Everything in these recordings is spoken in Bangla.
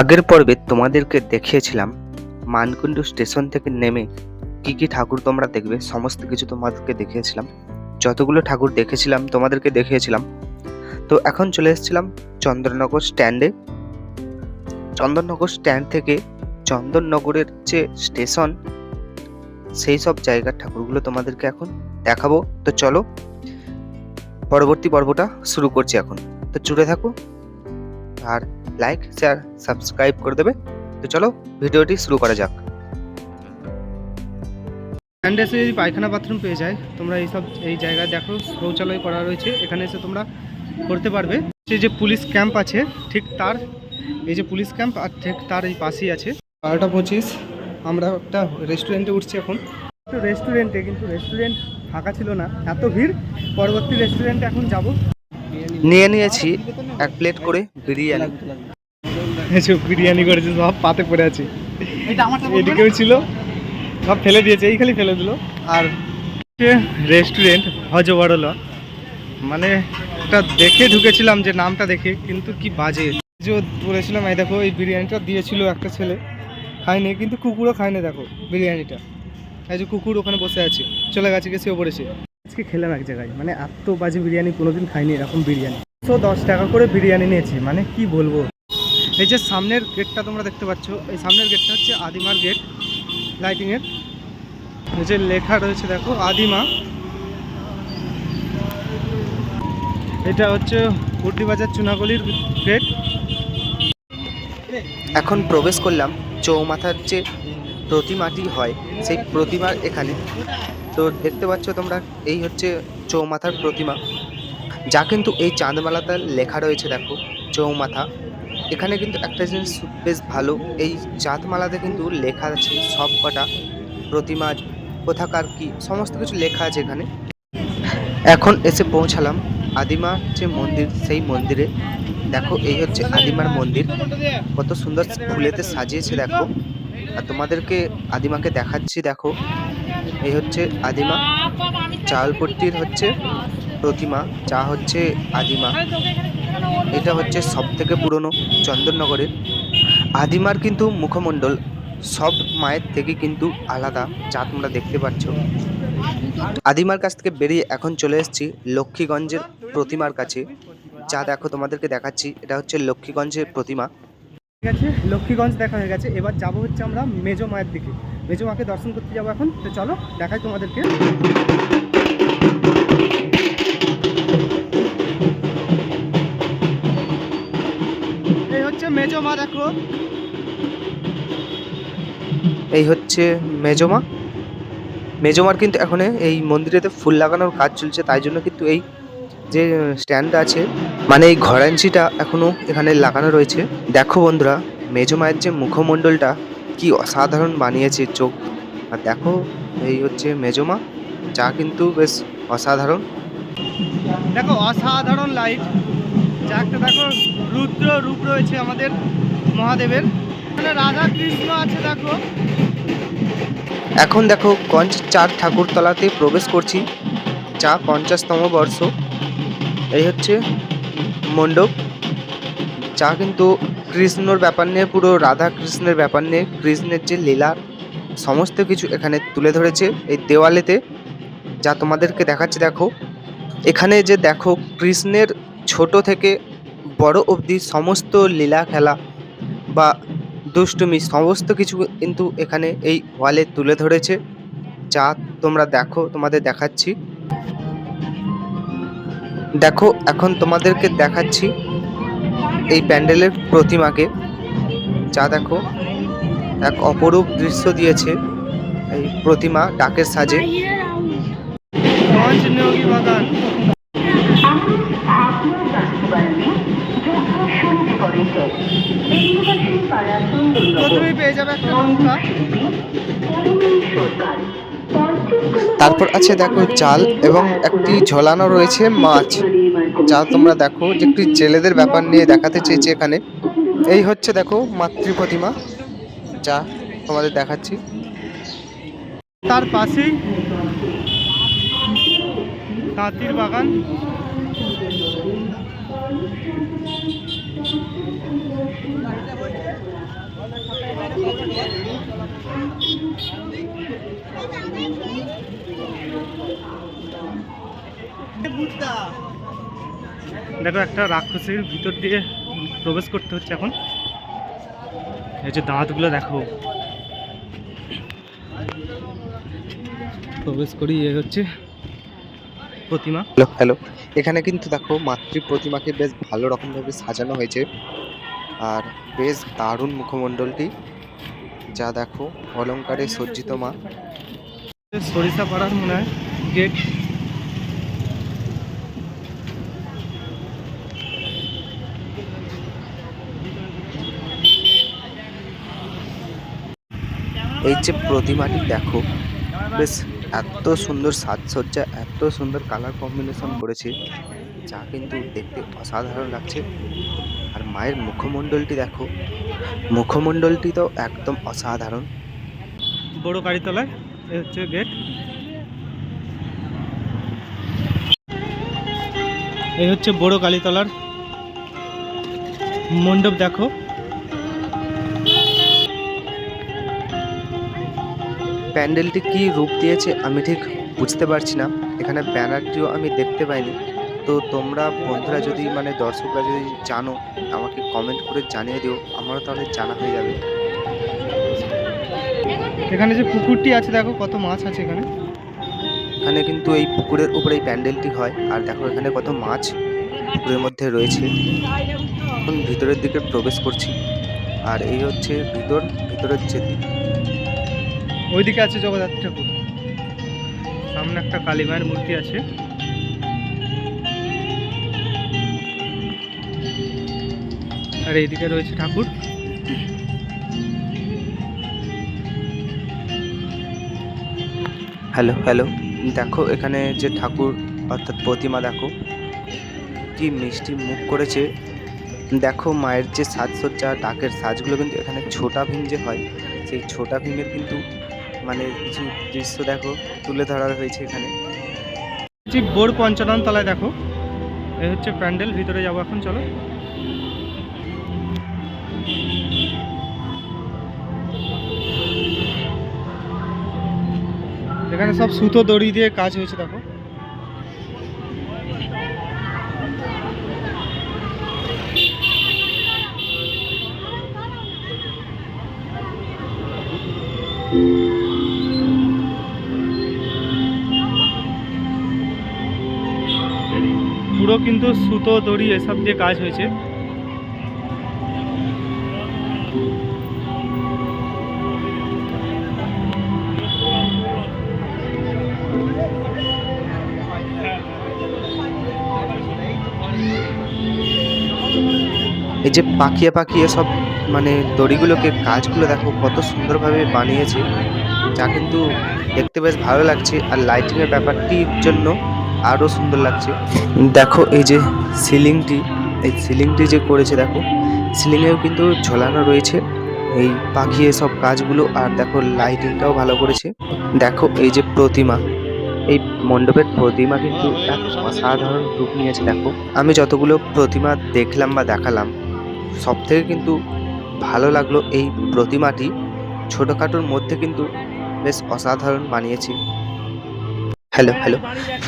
আগের পর্বে তোমাদেরকে দেখিয়েছিলাম, মানকুণ্ডু স্টেশন থেকে নেমে কি কি ঠাকুর তোমরা দেখবে, সমস্ত কিছু তোমাদেরকে দেখিয়েছিলাম। যতগুলো ঠাকুর দেখেছিলাম, তোমাদেরকে দেখিয়েছিলাম। তো এখন চলে এসেছিলাম চন্দননগর স্ট্যান্ডে চন্দননগর স্ট্যান্ড থেকে চন্দননগরের যে স্টেশন সেই সব জায়গার ঠাকুরগুলো তোমাদেরকে এখন দেখাবো। তো চলো, পরবর্তী পর্বটা শুরু করছি এখন। তো জুড়ে থাকো। আর লাইক শেয়ার সাবস্ক্রাইব করে দেবে। তো চলো, ভিডিওটি শুরু করা যাক। স্ট্যান্ডে এসে যদি পায়খানা বাথরুম পেয়ে যায়, তোমরা এইসব, এই জায়গায় দেখো, শৌচালয় করা রয়েছে। এখানে এসে তোমরা করতে পারবে। সেই যে পুলিশ ক্যাম্প আছে, ঠিক তার, এই যে পুলিশ ক্যাম্প আর ঠিক তার এই পাশেই আছে। বারোটা পঁচিশ, আমরা একটা রেস্টুরেন্টে উঠছি এখন। রেস্টুরেন্টে কিন্তু রেস্টুরেন্ট ফাঁকা ছিল না। এত ভিড়, পরবর্তী রেস্টুরেন্টে এখন যাব। নিয়ে নিয়েছি এক প্লেট করে বিরিয়ানি। বিরিয়ানি করেছে, সব পাতে পড়ে আছে। এদিকেও ছিল, সব ফেলে দিয়েছে, এই খালি ফেলে দিল। আর রেস্টুরেন্ট হজবড়লা মানে এটা দেখে ঢুকেছিলাম যে নামটা দেখে, কিন্তু কি বাজে। যে বলেছিলাম, এই দেখো, এই বিরিয়ানিটা দিয়েছিল একটা ছেলে। খায়নি, কিন্তু কুকুরও খায়নি, দেখো, বিরিয়ানিটা। এই যে কুকুর ওখানে বসে আছে, চলে গেছে গেছে পড়েছে আজকে খেলাম এক জায়গায়। মানে এত বাজে বিরিয়ানি কোনোদিন খাইনি, এরকম বিরিয়ানি। তো দশ টাকা করে বিরিয়ানি নিয়েছি মানে কি বলব? এই যে সামনের গেটটা তোমরা দেখতে পাচ্ছ, এই সামনের গেটটা হচ্ছে আদিমার গেট লাইটিংয়ের এই যে লেখা রয়েছে, দেখো, আদিমা। এটা হচ্ছে বাজার চুনাগলির গেট এখন প্রবেশ করলাম চৌমাথার যে প্রতিমাটি হয়, সেই প্রতিমার এখানে। তো দেখতে পাচ্ছ তোমরা, এই হচ্ছে চৌমাথার প্রতিমা। যা কিন্তু এই চাঁদমালাতে লেখা রয়েছে, দেখো, চৌমাথা। এখানে কিন্তু একটা জিনিস বেশ ভালো, এই চাঁদমালাতে কিন্তু লেখা আছে সব কটা প্রতিমা, কোথাকার কি, সমস্ত কিছু লেখা আছে এখানে। এখন এসে পৌঁছালাম আদিমার যে মন্দির, সেই মন্দিরে। দেখো, এই হচ্ছে আদিমার মন্দির। কত সুন্দর ফুলেতে সাজিয়েছে, দেখো। আর তোমাদেরকে আদিমাকে দেখাচ্ছি, দেখো। এই হচ্ছে আদিমা। চালপট্টির হচ্ছে প্রতিমা যা হচ্ছে আদিমা। এটা হচ্ছে সব থেকে পুরনো চন্দননগরের। আদিমার কিন্তু মুখমণ্ডল সব মায়ের থেকে কিন্তু আলাদা, যা তোমরা দেখতে পাচ্ছ। আদিমার কাছ থেকে বেরিয়ে এখন চলে এসেছি লক্ষ্মীগঞ্জের প্রতিমার কাছে। যা দেখো তোমাদেরকে দেখাচ্ছি, এটা হচ্ছে লক্ষ্মীগঞ্জের প্রতিমা। আছে লক্ষ্মীগঞ্জ দেখা হয়ে গেছে। এবার যাব হচ্ছে আমরা মেজো মায়ের দিকে। মেজো মাকে দর্শন করতে যাব এখন। তো চলো, দেখাই তোমাদেরকে। এই হচ্ছে মেজো মা, দেখো। এই হচ্ছে মেজমা মেজমার কিন্তু এখন এই মন্দিরেতে ফুল লাগানোর কাজ চলছে, তাই জন্য কিন্তু এই যে স্ট্যান্ড আছে মানে এই ঘরাঞ্চিটা এখনও এখানে লাগানো রয়েছে। দেখো বন্ধুরা মেজমায়ের যে মুখমণ্ডলটা কি অসাধারণ বানিয়েছে চোখ। আর দেখো এই হচ্ছে মেজমা যা কিন্তু বেশ অসাধারণ। দেখো অসাধারণ লাইট যা একটা দেখো রুদ্র রূপ রয়েছে আমাদের মহাদেবের। এখানে রাধা কৃষ্ণ আছে দেখো। এখন দেখো গঞ্জ চার ঠাকুরতলাতে প্রবেশ করছি যা পঞ্চাশতম বর্ষ। এই হচ্ছে মণ্ডপ, যা কিন্তু কৃষ্ণর ব্যাপার নিয়ে, পুরো রাধা কৃষ্ণের ব্যাপার নিয়ে, কৃষ্ণের যে লীলা, সমস্ত কিছু এখানে তুলে ধরেছে এই দেওয়ালেতে, যা তোমাদেরকে দেখাচ্ছে, দেখো। এখানে যে দেখো, কৃষ্ণের ছোট থেকে বড় অবধি সমস্ত লীলা খেলা বা দুষ্টুমি, সমস্ত কিছু কিন্তু এখানে এই ওয়ালে তুলে ধরেছে, যা তোমরা দেখো, তোমাদের দেখাচ্ছি। দেখো, এখন তোমাদেরকে দেখাচ্ছি এই প্যান্ডেলের প্রতিমাকে। যা দেখো, এক অপরূপ দৃশ্য দিয়েছে এই প্রতিমা ডাকের সাজে। তারপর আছে দেখো জাল এবং একটি ঝোলানো রয়েছে মাছ। যা তোমরা দেখো যে একটি জেলেদের ব্যাপার নিয়ে দেখাতে চেয়েছি এখানে। এই হচ্ছে দেখো মাতৃ প্রতিমা, যা তোমাদের দেখাচ্ছি। তার পাশেই তাঁতির বাগান। দেখো একটা রাক্ষসের ভিতর দিয়ে প্রবেশ করতে হচ্ছে এখন। এই যে দাঁতগুলো দেখো। প্রবেশ করি এ হচ্ছে প্রতিমা। Hello hello. এখানে কিন্তু দেখো মাতৃ প্রতিমাকে বেশ ভালো রকমভাবে সাজানো হয়েছে। আর বেশ দারুণ মুখমণ্ডলটি যা দেখো অলংকারে সজ্জিত মা। সরিষা পাড়ার মনে হয় গেট। এই যে প্রতিমাটি দেখো, বেশ এত সুন্দর সাজসজ্জা, এত সুন্দর কালার কম্বিনেশন করেছে, যা কিন্তু দেখতে অসাধারণ লাগছে। আর মায়ের মুখমণ্ডলটি দেখো, মুখমণ্ডলটি তো একদম অসাধারণ। বড় কালীতলায়, এ হচ্ছে গেট এই হচ্ছে বড় কালীতলার মণ্ডপ, দেখো। প্যান্ডেলটি কি রূপ দিয়েছে আমি ঠিক বুঝতে পারছি না। এখানে ব্যানারটিও আমি দেখতে পাইনি। তো তোমরা বন্ধুরা যদি মানে দর্শকরা যদি জানো আমাকে কমেন্ট করে জানিয়ে দিও। আমারও তাহলে জানা হয়ে যাবে। এখানে যে পুকুরটি আছে দেখো কত মাছ আছে এখানে। এখানে কিন্তু এই পুকুরের উপরে এই প্যান্ডেলটি হয়। আর দেখো এখানে কত মাছ পুকুরের মধ্যে রয়েছে। এখন ভিতরের দিকে প্রবেশ করছি। আর এই হচ্ছে ভিতর। ভিতরের যে দিক। ওইদিকে আছে জগদ্ধাত্রী ঠাকুর। সামনে একটা কালী মায়ের মূর্তি আছে। আর এইদিকে রয়েছে ঠাকুর। হ্যালো হ্যালো, দেখো এখানে যে ঠাকুর, অর্থাৎ প্রতিমা দেখো। কি মিষ্টি মুখ করেছে। দেখো মায়ের যে সাজসজ্জা ডাকের সাজগুলো কিন্তু এখানে ছোটা ভীম যে হয়, সেই ছোটা ভীমের কিন্তু মানে কিছু দৃশ্য দেখো, তুলে ধরা হয়েছে এখানে। ঠিক বোর পঞ্চানন তলায় দেখো। এই হচ্ছে প্যান্ডেল, ভিতরে যাব এখন, চলো। এখানে সব সুতো দড়ি দিয়ে কাজ হয়েছে, দেখো। কিন্তু সুতো, দড়ি এসব দিয়ে কাজ হয়েছে। এই যে পাকিয়ে পাকিয়ে সব মানে দড়িগুলোকে, কাজগুলো দেখো কত সুন্দরভাবে বানিয়েছে। যা কিন্তু দেখতে বেশ ভালো লাগছে। আর লাইটিংয়ের ব্যাপারটির জন্য আরও সুন্দর লাগছে। দেখো, এই যে সিলিংটি, এই সিলিংটি যে করেছে, দেখো, সিলিংয়েও কিন্তু ঝোলানো রয়েছে, এই পাখিয়ে সব কাজগুলো, আর দেখো লাইটিংটাও ভালো করেছে। দেখো, এই যে প্রতিমা, এই মণ্ডপের প্রতিমা কিন্তু এক অসাধারণ রূপ নিয়েছে, দেখো। আমি যতগুলো প্রতিমা দেখলাম বা দেখালাম, সব থেকে কিন্তু ভালো লাগল এই প্রতিমাটি ছোটোখাটোর মধ্যে কিন্তু বেশ অসাধারণ বানিয়েছে। হ্যালো হ্যালো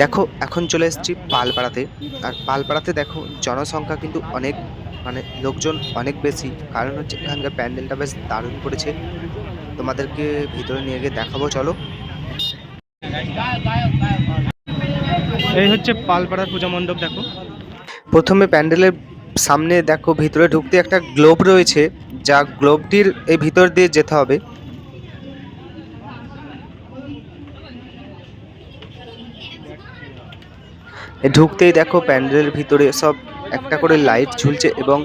দেখো এখন চলে এসেছি পালপাড়াতে। আর পালপাড়াতে দেখো জনসংখ্যা কিন্তু অনেক মানে লোকজন অনেক বেশি। কারণ হচ্ছে এখানকার প্যান্ডেলটা বেশ দারুণ করেছে। তোমাদেরকে ভিতরে নিয়ে গিয়ে দেখাবো চলো। এই হচ্ছে পালপাড়ার পূজা মণ্ডপ দেখো। প্রথমে প্যান্ডেলের সামনে দেখো ভিতরে ঢুকতে একটা গ্লোব রয়েছে। যা গ্লোবটির এই ভিতর দিয়ে যেতে হবে। ঢুকতেই দেখো প্যান্ডেলের ভিতরে সব একটা করে লাইট ঝুলছে এবং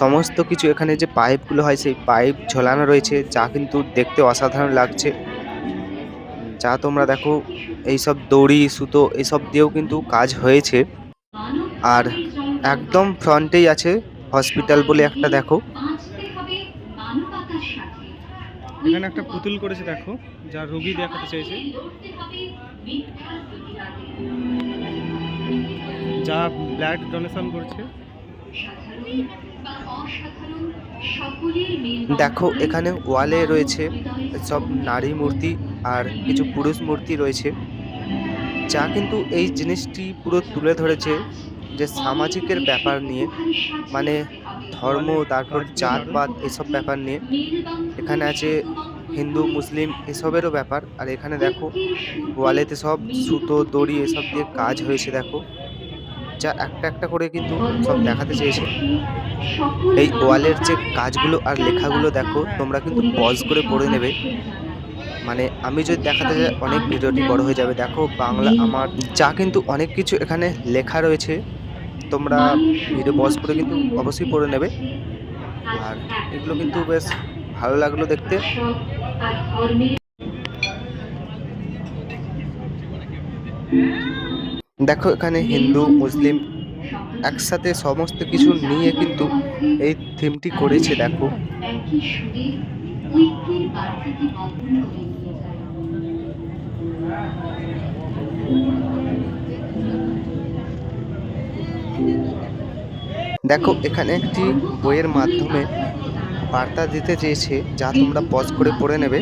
সমস্ত কিছু এখানে যে পাইপগুলো হয় সেই পাইপ ঝোলানো রয়েছে, যা কিন্তু দেখতে অসাধারণ লাগছে। যা তোমরা দেখো, এইসব দড়ি, সুতো, এসব দিয়েও কিন্তু কাজ হয়েছে। আর একদম ফ্রন্টেই আছে হসপিটাল বলে একটা, দেখো। এখানে একটা পুতুল করেছে, দেখো, যা রোগী দেখাতে চাইছে। যা ডোনেশন করছে। দেখো, এখানে ওয়ালে রয়েছে সব নারী মূর্তি আর কিছু পুরুষ মূর্তি রয়েছে। যা কিন্তু এই জিনিসটি পুরো তুলে ধরেছে যে সামাজিকের ব্যাপার নিয়ে মানে ধর্ম, তারপর জাতপাত, এসব ব্যাপার নিয়ে। এখানে আছে হিন্দু, মুসলিম এসবেরও ব্যাপার। আর এখানে দেখো, ওয়ালেতে সব সুতো, দড়ি এসব দিয়ে কাজ হয়েছে, দেখো। যা একটা একটা করে কিন্তু সব দেখাতে চেয়েছে। এই ওয়ালের যে কাজগুলো আর লেখাগুলো, দেখো, তোমরা কিন্তু পজ করে পড়ে নেবে। মানে আমি যদি দেখাতে যাই, অনেক ভিডিওটি বড় হয়ে যাবে। দেখো, বাংলা আমার যা কিন্তু অনেক কিছু এখানে লেখা রয়েছে। তোমরা ভিডিও পজ করে কিন্তু অবশ্যই পড়ে নেবে। আর এগুলো কিন্তু বেশ ভালো লাগল দেখতে। দেখো এখানে হিন্দু, মুসলিম একসাথে সমস্ত কিছু নিয়ে কিন্তু এই থিমটি করেছে, দেখো। দেখো, এখানে একটি বইয়ের মাধ্যমে বার্তা দিতে চেয়েছে, যা তোমরা পজ করে পড়ে নেবে।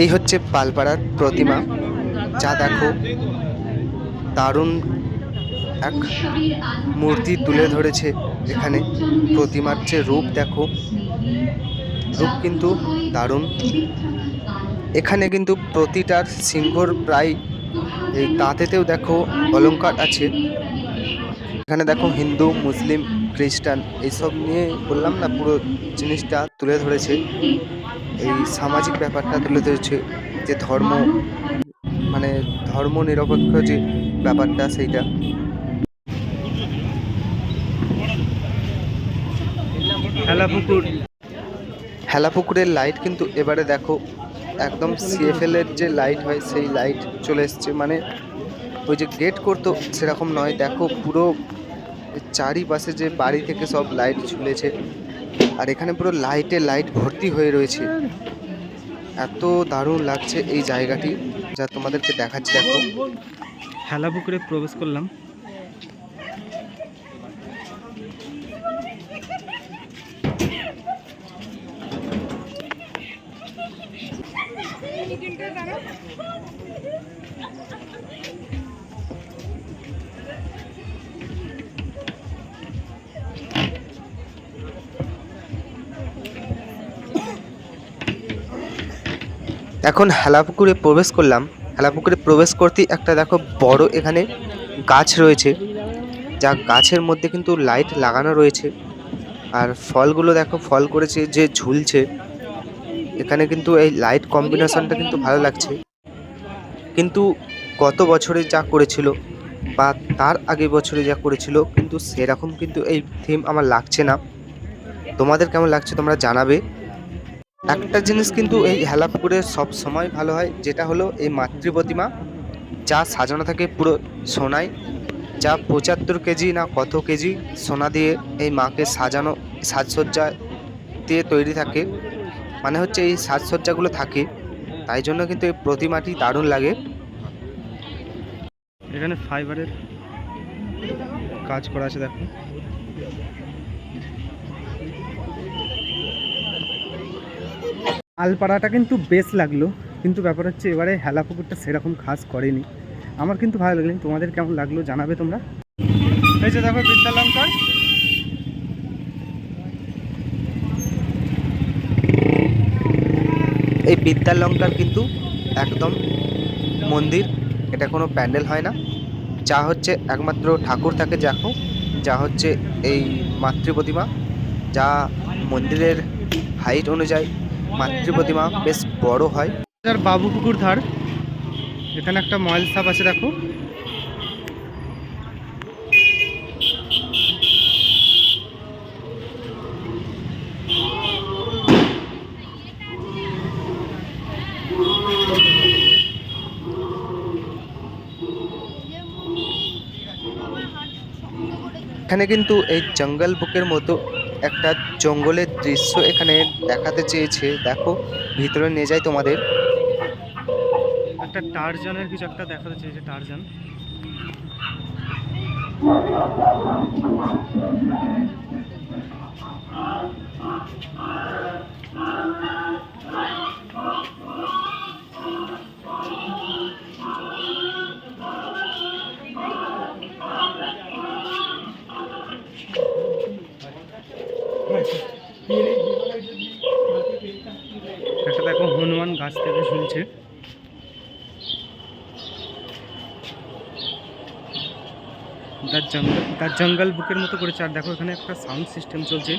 এই হচ্ছে পালপাড়ার প্রতিমা, যা দেখো দারুণ এক মূর্তি তুলে ধরেছে এখানে প্রতিমার যে রূপ দেখো, রূপ কিন্তু দারুণ। এখানে কিন্তু প্রতিটার সিংহর প্রায় এই দাঁতেতেও দেখো অলঙ্কার আছে। এখানে দেখো হিন্দু মুসলিম খ্রিস্টান এইসব নিয়ে বললাম না পুরো জিনিসটা তুলে ধরেছে। এই সামাজিক ব্যাপারটা তুলে ধরেছে যে ধর্ম মানে ধর্ম নিরপেক্ষ যে ব্যাপারটা সেইটা। খেলা পুকুর হেলাপুকুরের লাইট কিন্তু এবারে দেখো একদম সিএফএল এর যে লাইট হয় সেই লাইট চলে এসছে। মানে ওই যে গেট করতো সেরকম নয়। দেখো পুরো চারিপাশে যে বাড়ি থেকে সব লাইট ঝুলেছে আর এখানে পুরো লাইটে লাইট ভর্তি হয়ে রয়েছে। এত দারুণ লাগছে এই জায়গাটি যা তোমাদেরকে দেখাচ্ছি দেখো। খেলা পুকুরে প্রবেশ করলাম। এখন হেলাপুকুরে প্রবেশ করলাম। হেলাপুকুরে প্রবেশ করতেই একটা দেখো বড় এখানে গাছ রয়েছে। যা গাছের মধ্যে কিন্তু লাইট লাগানো রয়েছে। আর ফলগুলো দেখো ফল করেছে, যে ঝুলছে। এখানে কিন্তু এই লাইট কম্বিনেশনটা কিন্তু ভালো লাগছে। কিন্তু গত বছরে যা করেছিল বা তার আগে বছরে যা করেছিল, কিন্তু সেরকম কিন্তু এই থিম আমার লাগছে না। তোমাদের কেমন লাগছে তোমরা জানাবে। একটা জিনিস কিন্তু এই হেলাপুকুরে সব সময় ভালো হয়, যেটা হলো এই মাতৃ প্রতিমা। যা সাজানো থাকে পুরো সোনায়, যা পঁচাত্তর কেজি না কত কেজি সোনা দিয়ে এই মাকে সাজানো, সাজসজ্জা দিয়ে তৈরি থাকে। মানে হচ্ছে এই সাজসজ্জাগুলো থাকে, তাই জন্য কিন্তু এই প্রতিমাটি দারুণ লাগে। এখানে ফাইবারের কাজ করা আছে দেখো। আলপাড়াটা কিন্তু বেশ লাগল কিন্তু ব্যাপার হচ্ছে এবারে হেলা পুকুরটা সেরকম খাস করেনি। আমার কিন্তু ভালো লাগল তোমাদের কেমন লাগল জানাবে তোমরা? এই যে দেখো বিদ্যালঙ্কার এই বিদ্যালঙ্কার কিন্তু একদম মন্দির এটা কোনো প্যান্ডেল হয় না। যা হচ্ছে একমাত্র ঠাকুর থাকে দেখো যা হচ্ছে এই মাতৃ প্রতিমা যা মন্দিরের হাইট অনুযায়ী মাতৃ প্রতিমা বেশ বড় হয়। বাবু পুকুর ধার। এখানে একটা ময়েল সাপ আছে দেখো। এখানে কিন্তু এই জঙ্গল বুকের মতো একটা জঙ্গলের দৃশ্য এখানে দেখাতে চেয়েছে। দেখো, ভিতরে নিয়ে যায় তোমাদের। একটা টারজানের কিছু একটা দেখাতে চেয়েছে, টারজান। একটা দেখো হনুমান গাছ থেকে ঝুলছে দ্য জঙ্গল দ্য জঙ্গল বুকের মতো করেছে। আর দেখো এখানে একটা সাউন্ড সিস্টেম চলছে।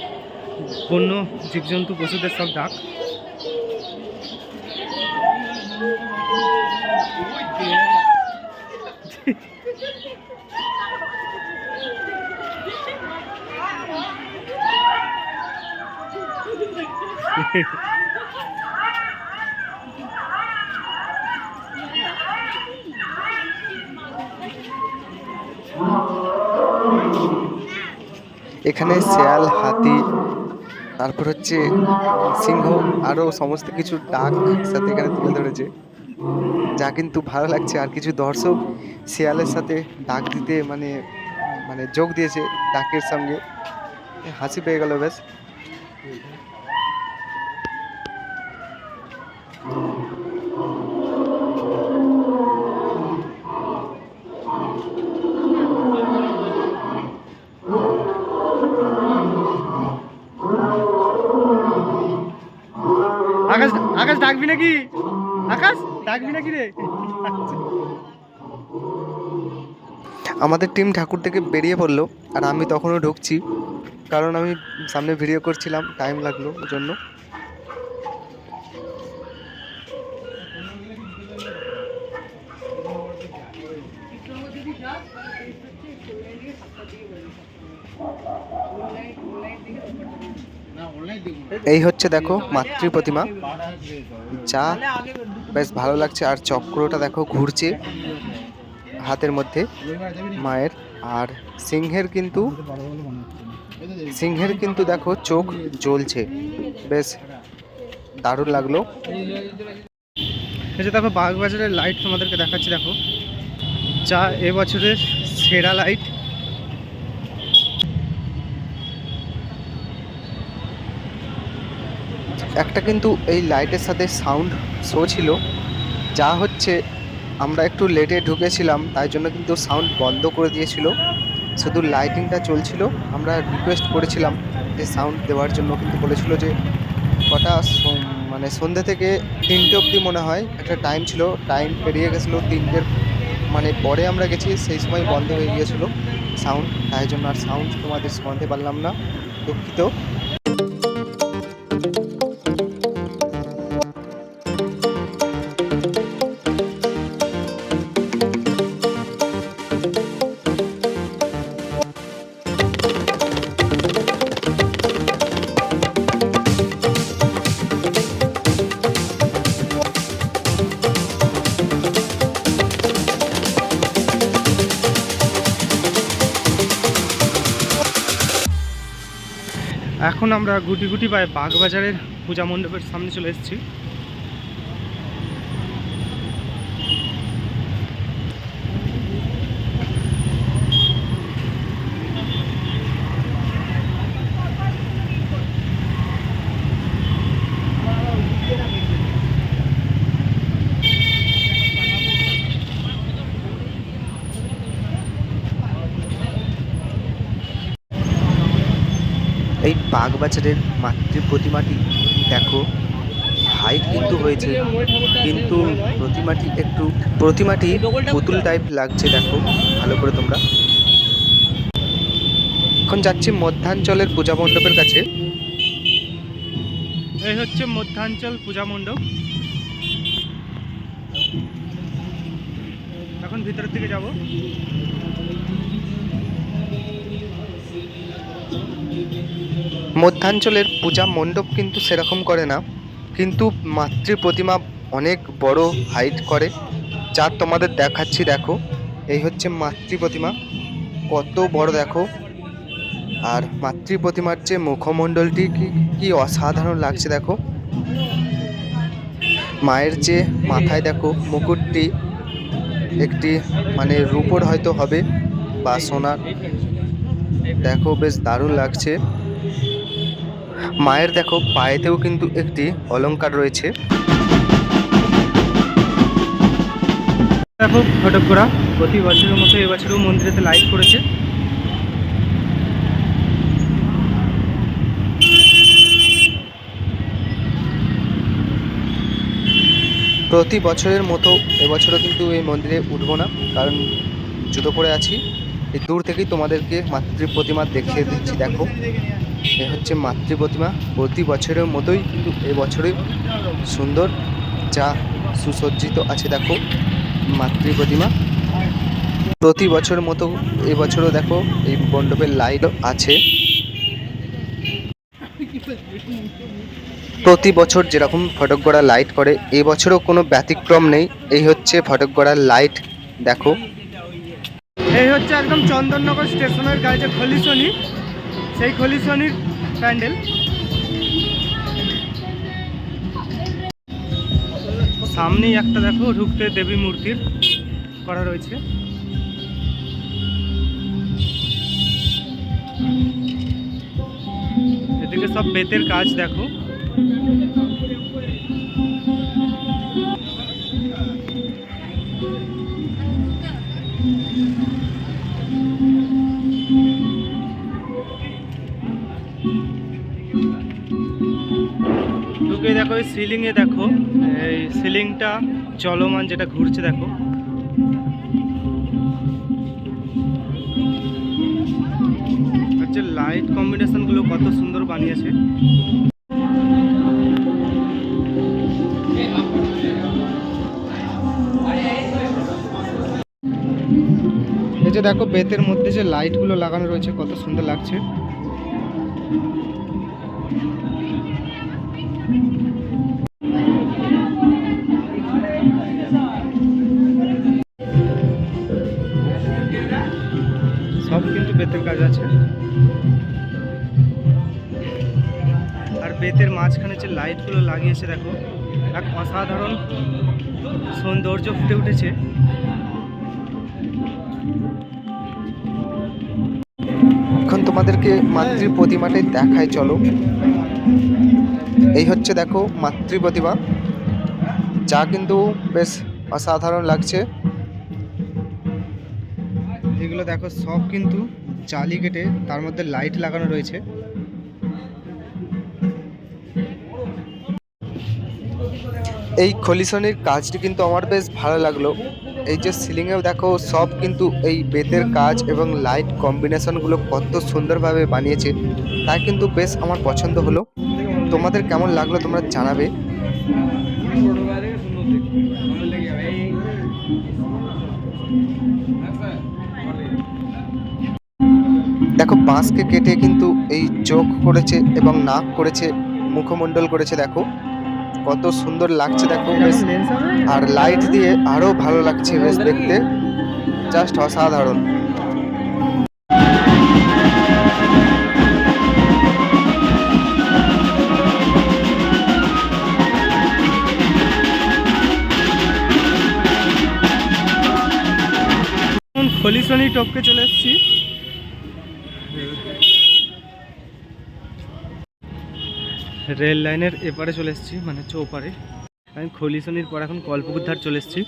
বন্য, জীবজন্তু, পশুদের সব ডাক। এখানে শেয়াল, হাতি, তারপর হচ্ছে সিংহ আরও সমস্ত কিছু ডাক সাথে এখানে তুলে ধরেছে। যা কিন্তু ভালো লাগছে। আর কিছু দর্শক শেয়ালের সাথে ডাক দিতে মানে মানে যোগ দিয়েছে ডাকের সঙ্গে। হাসি পেয়ে গেল বেশ আকাশ আকাশ ডাকবি নাকি? আকাশ, ডাকবি নাকি রে? আমাদের টিম ঠাকুর থেকে বেরিয়ে পড়ল আর আমি তখনও ঢুকছি। কারণ আমি সামনে ভিডিও করছিলাম টাইম লাগল জন্য। এই হচ্ছে দেখো মাতৃ প্রতিমা। যা বেশ ভালো লাগছে, আর চক্রটা দেখো ঘুরছে হাতের মধ্যে মায়ের। আর সিংহের কিন্তু সিংহের কিন্তু দেখো চোখ জ্বলছে। বেশ দারুণ লাগল। এই যে দেখো বাগবাজারের লাইট তোমাদেরকে দেখাচ্ছি, দেখো। যা এবছরের সেরা লাইট একটা কিন্তু এই লাইটের সাথে সাউন্ড শো ছিল, যা হচ্ছে আমরা একটু লেটে ঢুকেছিলাম, তাই জন্য কিন্তু সাউন্ড বন্ধ করে দিয়েছিল। শুধু লাইটিংটা চলছিল। আমরা রিকোয়েস্ট করেছিলাম যে সাউন্ড দেওয়ার জন্য, কিন্তু বলেছিল যে কটা মানে সন্ধ্যে থেকে তিনটে অবধি মনে হয়, একটা টাইম ছিল। টাইম পেরিয়ে গেছিল তিনটের মানে পরে আমরা গেছি, সেই সময় বন্ধ হয়ে গিয়েছিল সাউন্ড। তাই জন্য আর সাউন্ড তোমাদের শোনাতে পারলাম না, দুঃখিত। এখন আমরা গুটি গুটি বাই বাগবাজারের পূজা মণ্ডপের সামনে চলে এসেছি এই বাগবাজারের মাতৃ প্রতিমাটি দেখো, হাইট কিন্তু হয়েছে, কিন্তু প্রতিমাটি একটু, প্রতিমাটি পুতুল টাইপ লাগছে দেখো, ভালো করে তোমরা। এখন যাচ্ছি মধ্যাঞ্চলের পূজা মণ্ডপের কাছে। এই হচ্ছে মধ্যাঞ্চল পূজা মণ্ডপ। এখন ভিতরের দিকে যাব। মধ্যাঞ্চলের পূজা মণ্ডপ কিন্তু সেরকম করে না, কিন্তু মাতৃ প্রতিমা অনেক বড় হাইট করে, যা তোমাদের দেখাচ্ছি দেখো, এই হচ্ছে মাতৃ প্রতিমা কত বড় দেখো। আর মাতৃ প্রতিমার যে মুখমণ্ডলটি কি কি অসাধারণ লাগছে দেখো। মায়ের যে মাথায় দেখো মুকুটটি, একটি মানে রূপোর হয়তো হবে, বা সোনার। দেখো, বেশ দারুণ লাগছে। মায়ের দেখো পায়েতেও কিন্তু একটি অলংকার রয়েছে। দেখো ফটক করা প্রতি বছরের মতো এবছরও মন্দিরেতে লাইট করেছে। প্রতি বছরের মতো এবছরও কিন্তু এই মন্দিরে উঠবো না কারণ জুতো পরে আছি। এই দূর থেকেই তোমাদেরকে মাতৃ প্রতিমা দেখিয়ে দিচ্ছি দেখো। এ হচ্ছে মাতৃ প্রতিমা প্রতি বছরের মতোই কিন্তু এবছরে সুন্দর যা সুসজ্জিত আছে দেখো মাতৃ প্রতিমা প্রতি বছর মতো এবছরও দেখো এই মণ্ডপের লাইটও আছে। প্রতি বছর যেরকম ফটকগড়া লাইট করে এবছরও কোনো ব্যতিক্রম নেই। এই হচ্ছে ফটকগড়ার লাইট, দেখো। এই হচ্ছে একদম চন্দননগর স্টেশনের গায়ে যে খলিশনি সেই খলিশনির প্যান্ডেল। সামনেই একটা দেখো ঢুকতে দেবী মূর্তির করা রয়েছে। এদিকে সব বেতের কাজ দেখো। দেখো, এই সিলিংয়ে দেখো, এই সিলিংটা চলমান যেটা ঘুরছে, দেখো। হচ্ছে লাইট কম্বিনেশনগুলো কত সুন্দর বানিয়েছে। এই যে দেখো, বেতের মধ্যে যে লাইটগুলো লাগানো রয়েছে, কত সুন্দর লাগছে। কাজ আছে। আর বেতের মাঝখানে যে লাইটগুলো লাগিয়েছে দেখো এক অসাধারণ সৌন্দর্য ফুটে উঠেছে। এখন তোমাদেরকে মাতৃ প্রতিমাটাই দেখায় চলো। এই হচ্ছে দেখো মাতৃ প্রতিমা। যা কিন্তু বেশ অসাধারণ লাগছে। এগুলো দেখো সব কিন্তু জালি কেটে তার মধ্যে লাইট লাগানো রয়েছে। এই খলিশনির কাজটি কিন্তু আমার বেশ ভালো লাগল। এই যে সিলিংয়েও দেখো, সব কিন্তু এই বেতের কাজ এবং লাইট কম্বিনেশনগুলো কত সুন্দরভাবে বানিয়েছে, তাই কিন্তু বেশ আমার পছন্দ হলো। তোমাদের কেমন লাগল তোমরা জানাবে। বাঁশকে কেটে কিন্তু এই চোখ করেছে এবং নাক করেছে, মুখমণ্ডল করেছে, দেখো। কত সুন্দর লাগছে, দেখো, বেশ। আর লাইট দিয়ে আরও ভালো লাগছে, বেশ, দেখতে। জাস্ট অসাধারণ। খলিশনি টপকে চলে এসেছি। রেল লাইনের এপারে চলে এসেছি মানে চৌপারে। আমি খলিশনির পর এখন কল্পকুর ধার চলে এসেছি।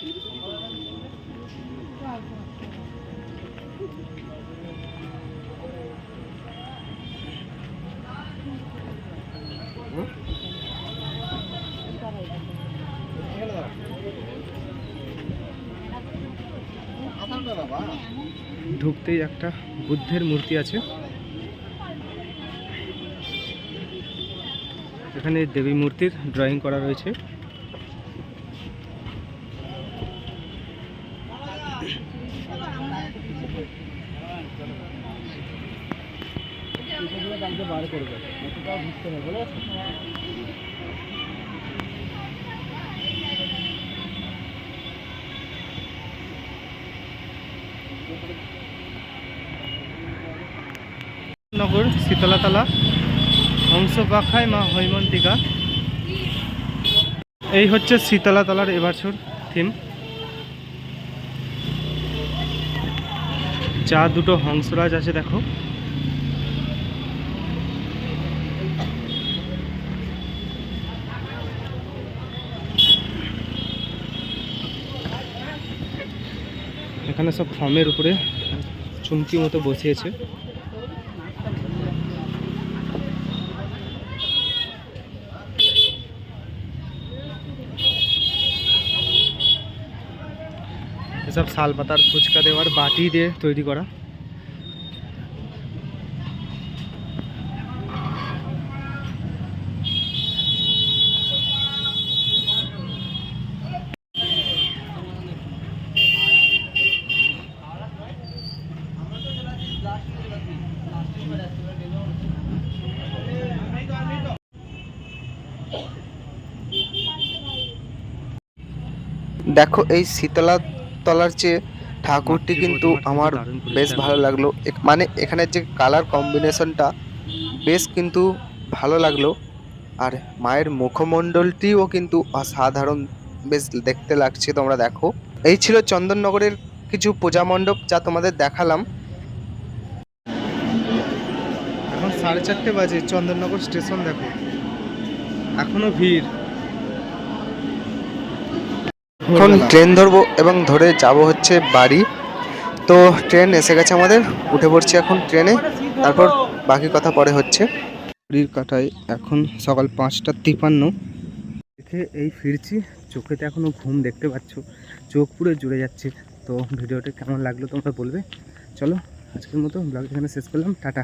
ঢুকতেই একটা বুদ্ধের মূর্তি আছে। এখানে দেবী মূর্তির ড্রয়িং করা রয়েছে। নগর শীতলাতলা। হংস পাখায় মা হৈমন্তিকা। এই হচ্ছে শীতলা শীতলাতলার এবছর থিম। যা দুটো হংসরাজ আছে, দেখো। এখানে সব ফর্মের উপরে চুমকি মতো বসিয়েছে। এসব শাল পাতার ফুচকা দেওয়ার বাটি দিয়ে তৈরি করা। দেখো এই শীতলা তলার চেয়ে ঠাকুরটি কিন্তু আমার বেশ ভালো লাগল। মানে এখানে যে কালার কম্বিনেশনটা বেশ কিন্তু ভালো লাগল। আর মায়ের মুখমণ্ডলটিও কিন্তু অসাধারণ বেশ দেখতে লাগছে তোমরা দেখো। এই ছিল চন্দননগরের কিছু পূজা মণ্ডপ যা তোমাদের দেখালাম। এখন সাড়ে চারটে বাজে চন্দননগর স্টেশন দেখো। এখনও ভিড়। এখন ট্রেন ধরবো এবং ধরে যাব হচ্ছে বাড়ি। তো ট্রেন এসে গেছে আমাদের উঠে পড়ছি এখন ট্রেনে। তারপর বাকি কথা পরে হচ্ছে। ঘড়ির কাটায় এখন সকাল পাঁচটা তিপান্ন। দেখে এই ফিরছি চোখেতে এখনও ঘুম দেখতে পাচ্ছ। চোখ পুরো জুড়ে যাচ্ছে। তো ভিডিওটা কেমন লাগল তোমরা বলবে। চলো আজকের মতো ব্লগ এখানে শেষ করলাম। টাটা।